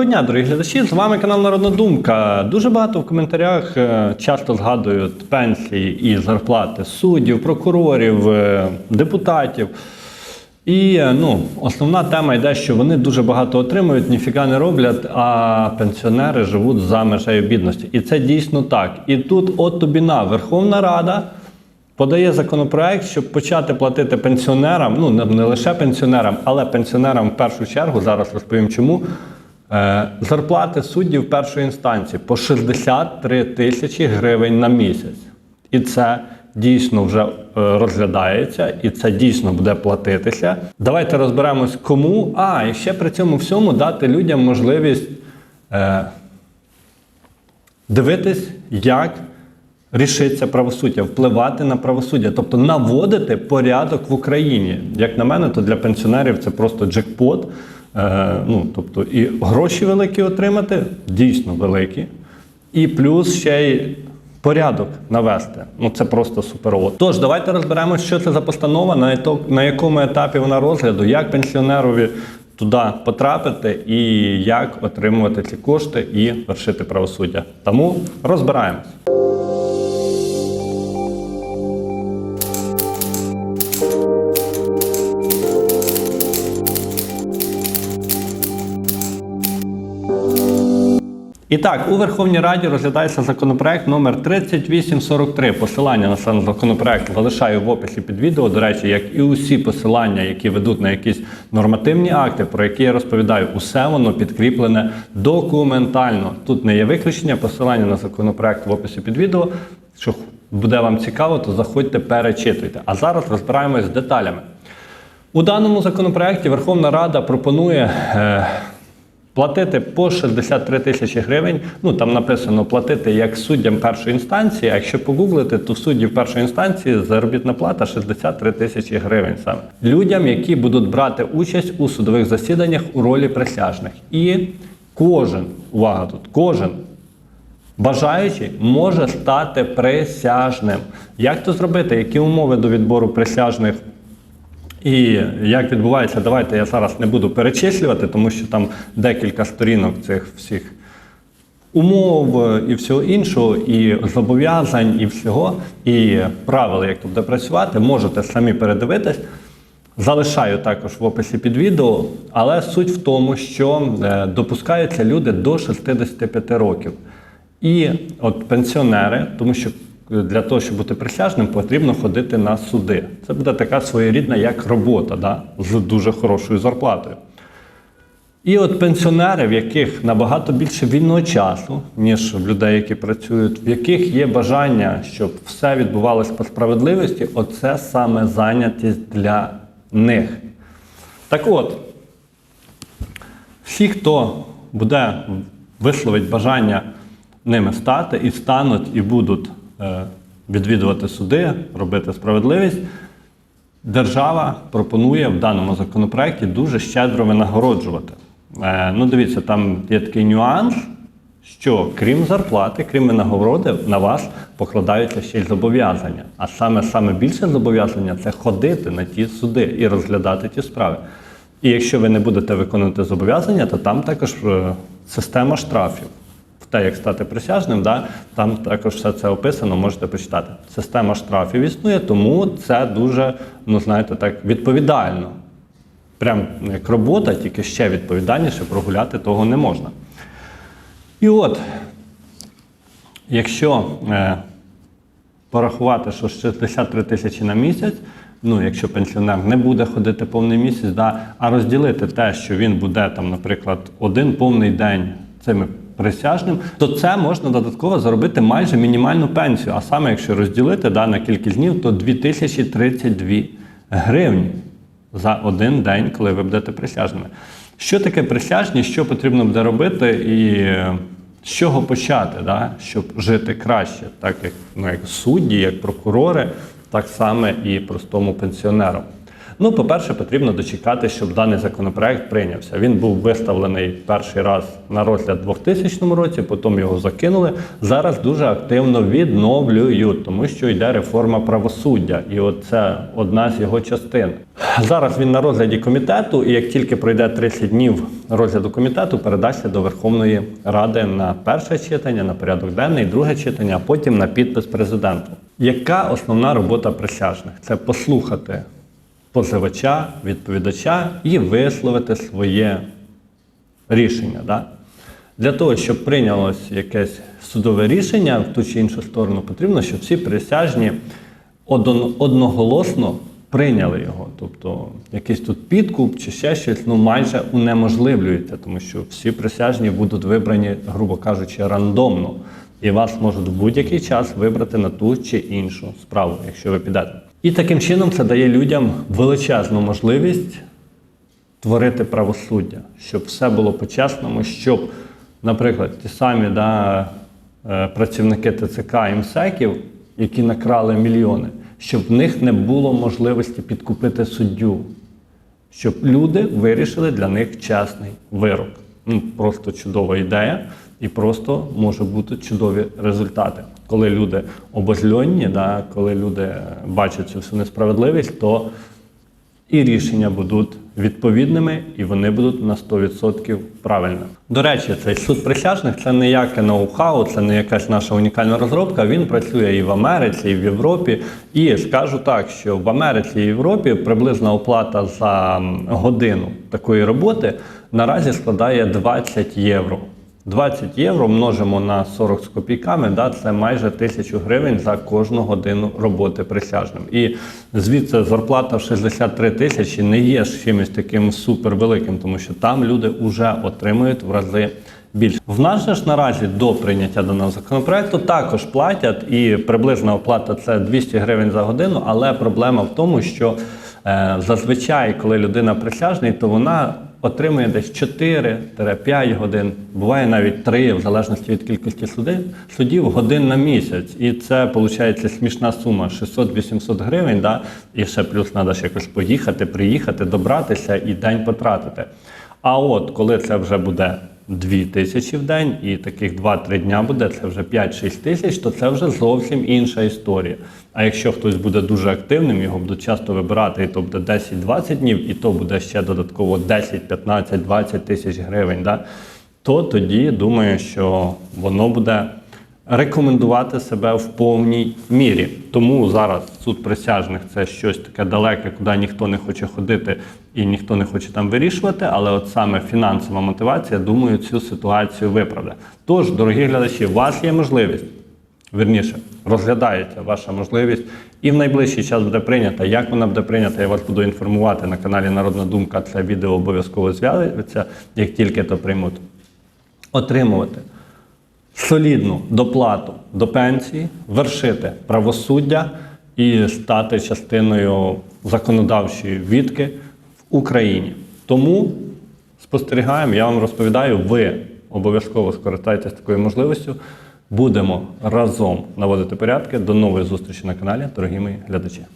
Доброго дня, дорогі глядачі! З вами канал Народна Думка. Дуже багато в коментарях е, часто згадують пенсії і зарплати суддів, прокурорів, е, депутатів. І е, ну, основна тема йде, що вони дуже багато отримують, ніфіга не роблять, а пенсіонери живуть за межею бідності. І це дійсно так. І тут, от тобі на Верховна Рада подає законопроект, щоб почати платити пенсіонерам, ну не, не лише пенсіонерам, але пенсіонерам в першу чергу, зараз розповім чому. Е, Зарплати суддів першої інстанції по 63 тисячі гривень на місяць. І це дійсно вже е, розглядається, і це дійсно буде платитися. Давайте розберемось, кому. А, і ще при цьому всьому дати людям можливість е, дивитись, як рішиться правосуддя, впливати на правосуддя, тобто наводити порядок в Україні. Як на мене, то для пенсіонерів це просто джекпот. Е, ну, тобто, і гроші великі отримати, дійсно великі, і плюс ще й порядок навести. Ну це просто суперово. Тож давайте розберемося, що це за постанова, на якому етапі вона розгляду, як пенсіонерові туди потрапити і як отримувати ці кошти і вершити правосуддя. Тому розбираємось. І так, у Верховній Раді розглядається законопроект номер 3843. Посилання на сам законопроект залишаю в описі під відео. До речі, як і усі посилання, які ведуть на якісь нормативні акти, про які я розповідаю, усе воно підкріплене документально. Тут не є виключення, посилання на законопроект в описі під відео. Що буде вам цікаво, то заходьте, перечитуйте. А зараз розбираємось з деталями. У даному законопроекті Верховна Рада пропонує. Е, Платити по 63 тисячі гривень. Ну там написано платити як суддям першої інстанції. А якщо погуглити, то в суддів першої інстанції заробітна плата 63 тисячі гривень саме людям, які будуть брати участь у судових засіданнях у ролі присяжних. І кожен, увага тут, кожен бажаючий може стати присяжним. Як це зробити? Які умови до відбору присяжних? І як відбувається, давайте я зараз не буду перечислювати, тому що там декілька сторінок цих всіх умов е, і всього іншого, і зобов'язань, і всього, і правил, як тут працювати, можете самі передивитись. Залишаю також в описі під відео, але суть в тому, що е, допускаються люди до 65 років. І от пенсіонери, тому що для того, щоб бути присяжним, потрібно ходити на суди. Це буде така своєрідна як робота, да? з дуже хорошою зарплатою. І от пенсіонери, в яких набагато більше вільного часу, ніж в людей, які працюють, в яких є бажання, щоб все відбувалося по справедливості, оце саме зайнятість для них. Так от, всі, хто буде висловить бажання ними стати, і стануть, і будуть відвідувати суди, робити справедливість, держава пропонує в даному законопроекті дуже щедро винагороджувати. Е, ну, дивіться, там є такий нюанс, що крім зарплати, крім винагороди, на вас покладаються ще й зобов'язання. А саме саме більше зобов'язання це ходити на ті суди і розглядати ті справи. І якщо ви не будете виконувати зобов'язання, то там також е, система штрафів. Те, як стати присяжним, да, там також все це описано, можете почитати. Система штрафів існує, тому це дуже, ну знаєте, так відповідально. Прям як робота, тільки ще відповідальніше, прогуляти того не можна. І от, якщо е, порахувати, що 63 тисячі на місяць, ну якщо пенсіонер не буде ходити повний місяць, да, а розділити те, що він буде там, наприклад, один повний день цими присяжним, то це можна додатково заробити майже мінімальну пенсію. А саме, якщо розділити да, на кількість днів, то 2032 гривні за один день, коли ви будете присяжними. Що таке присяжність, що потрібно буде робити, і е, з чого почати, да, щоб жити краще, так як, ну, як судді, як прокурори, так само і простому пенсіонеру. Ну, по-перше, потрібно дочекати, щоб даний законопроект прийнявся. Він був виставлений перший раз на розгляд у 2000 році, потім його закинули. Зараз дуже активно відновлюють, тому що йде реформа правосуддя, і от це одна з його частин. Зараз він на розгляді комітету, і як тільки пройде 30 днів розгляду комітету, передасться до Верховної Ради на перше читання, на порядок денний, друге читання, а потім на підпис президенту. Яка основна робота присяжних? Це послухати позивача, відповідача і висловити своє рішення. Да? Для того, щоб прийнялось якесь судове рішення в ту чи іншу сторону, потрібно, щоб всі присяжні одно- одноголосно прийняли його. Тобто якийсь тут підкуп чи ще щось ну, майже унеможливлюється, тому що всі присяжні будуть вибрані, грубо кажучи, рандомно. І вас можуть в будь-який час вибрати на ту чи іншу справу, якщо ви підете. І таким чином це дає людям величезну можливість творити правосуддя, щоб все було по-чесному, щоб, наприклад, ті самі да, е, працівники ТЦК і МСЕКів, які накрали мільйони, щоб в них не було можливості підкупити суддю, щоб люди вирішили для них чесний вирок. Ну, просто чудова ідея, і просто може бути чудові результати. Коли люди обозльонні, да, коли люди бачать цю всю несправедливість, то і рішення будуть відповідними, і вони будуть на 100% правильними. До речі, цей суд присяжних це не яке ноу-хау, це не якась наша унікальна розробка. Він працює і в Америці, і в Європі. І скажу так, що в Америці і Європі приблизна оплата за годину такої роботи наразі складає 20 євро. 20 євро множимо на 40 з копійками, да, це майже тисячу гривень за кожну годину роботи присяжним. І звідси зарплата в 63 тисячі не є чимось таким супервеликим, тому що там люди вже отримують в рази більше. В нас же ж наразі до прийняття даного законопроекту також платять, і приблизна оплата це 200 гривень за годину, але проблема в тому, що е, зазвичай, коли людина присяжний, то вона отримує десь 4-5 годин, буває навіть 3, в залежності від кількості судів, судів годин на місяць. І це виходить смішна сума 600-800 гривень. Да? І ще плюс треба ж якось поїхати, приїхати, добратися і день потратити. А от коли це вже буде 2 тисячі в день, і таких 2-3 дня буде, це вже 5-6 тисяч, то це вже зовсім інша історія. А якщо хтось буде дуже активним, його будуть часто вибирати, і то буде 10-20 днів, і то буде ще додатково 10, 15, 20 тисяч гривень, да? то тоді думаю, що воно буде рекомендувати себе в повній мірі. Тому зараз суд присяжних це щось таке далеке, куди ніхто не хоче ходити і ніхто не хоче там вирішувати. Але от саме фінансова мотивація, думаю, цю ситуацію виправдає. Тож, дорогі глядачі, у вас є можливість. Верніше, розглядається ваша можливість, і в найближчий час буде прийнята. Як вона буде прийнята, я вас буду інформувати на каналі Народна Думка. Це відео обов'язково з'явиться, як тільки то приймуть. Отримувати солідну доплату до пенсії, вершити правосуддя і стати частиною законодавчої відки в Україні. Тому спостерігаємо, я вам розповідаю, ви обов'язково скористайтесь такою можливістю. Будемо разом наводити порядки. До нової зустрічі на каналі, дорогі мої глядачі.